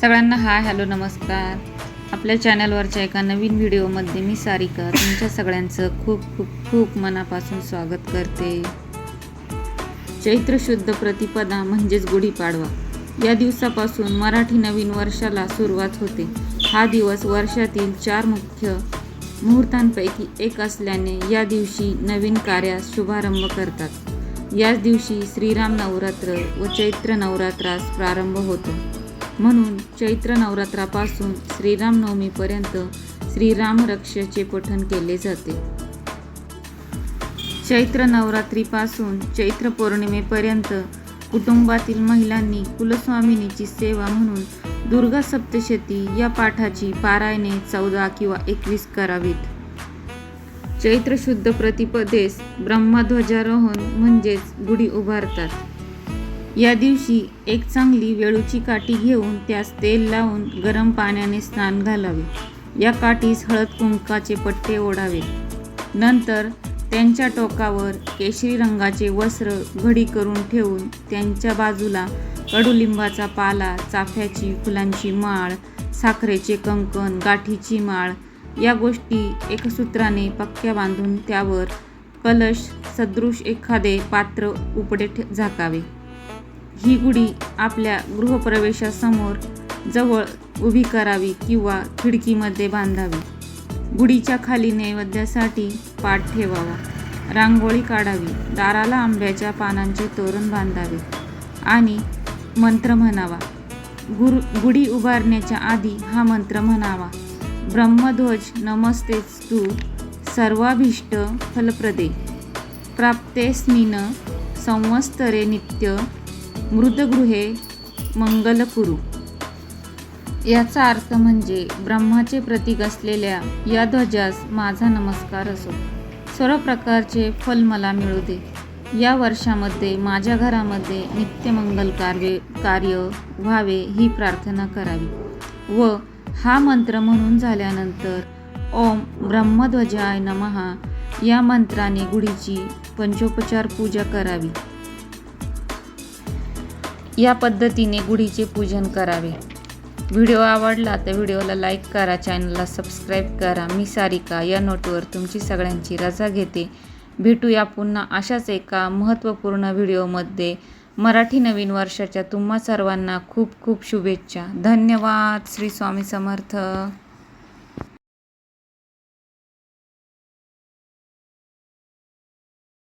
सगळ्यांना hi hello नमस्कार. आपल्या चॅनलवरच्या एका नवीन व्हिडिओमध्ये मी सारिका. तुमच्या सगळ्यांचं खूप खूप खूप मनापासून स्वागत करते. चैत्र शुद्ध प्रतिपदा म्हणजेच गुढीपाडवा. या दिवसापासून मराठी नवीन वर्षाला सुरुवात होते. हा दिवस वर्षातील चार मुख्य मुहूर्तांपैकी एक असल्याने या दिवशी नवीन कार्यास शुभारंभ करतात. याच दिवशी श्रीराम नवरात्र व चैत्र नवरात्रास प्रारंभ होतो. म्हणून चैत्र नवरात्रापासून श्रीरामनवमीपर्यंत श्रीराम रक्षाचे पठण केले जाते. चैत्र नवरात्रीपासून चैत्र पौर्णिमेपर्यंत कुटुंबातील महिलांनी कुलस्वामिनीची सेवा म्हणून दुर्गा सप्तशती या पाठाची पारायणे चौदा किंवा एकवीस करावीत. चैत्र शुद्ध प्रतिपदेस ब्रह्मध्वजारोहण म्हणजेच गुढी उभारतात. या दिवशी एक चांगली वेळूची काठी घेऊन त्यास तेल लावून गरम पाण्याने स्नान घालावे. या काठीस हळद कुंकाचे पट्टे ओढावे. नंतर त्यांच्या टोकावर केशरी रंगाचे वस्त्र घडी करून ठेवून त्यांच्या बाजूला कडुलिंबाचा पाला चाफ्याची फुलांची माळ साखरेचे कंकण गाठीची माळ या गोष्टी एकसूत्राने पक्क्या बांधून त्यावर कलश सदृश एखादे पात्र उपडे ठे- झाकावे. ही गुढी आपल्या गृहप्रवेशासमोर जवळ उभी करावी किंवा खिडकीमध्ये बांधावी. गुढीच्या खाली नैवेद्यासाठी पाठ ठेवावा. रांगोळी काढावी. दाराला आंब्याच्या पानांचे तोरण बांधावे. आणि मंत्र म्हणावा. गुर गुढी उभारण्याच्या आधी हा मंत्र म्हणावा. ब्रह्मध्वज नमस्तेस्तु सर्वाभीष्ट फलप्रदे. प्राप्तेस्मिन संवत्सरे नित्य मृतगृहे मंगलकुरु. याचा अर्थ म्हणजे ब्रह्माचे प्रतीक असलेल्या या ध्वजास माझा नमस्कार असो. सर्व प्रकारचे फल मला मिळू दे. या वर्षामध्ये माझ्या घरामध्ये नित्यमंगल कार्य कार्य व्हावे ही प्रार्थना करावी. व हा मंत्र म्हणून झाल्यानंतर ओम ब्रह्मध्वजाय नमहा या मंत्राने गुढीची पंचोपचार पूजा करावी. या पद्धतीने गुढीचे पूजन करावे. व्हिडिओ आवडला तर व्हिडिओला लाईक करा चॅनलला सबस्क्राईब करा. मी सारिका या नोटवर तुमची सगळ्यांची रजा घेते. भेटूया पुन्हा अशाच एका महत्त्वपूर्ण व्हिडिओमध्ये. मराठी नवीन वर्षाच्या तुम्हा सर्वांना खूप खूप शुभेच्छा. धन्यवाद श्री स्वामी समर्थ.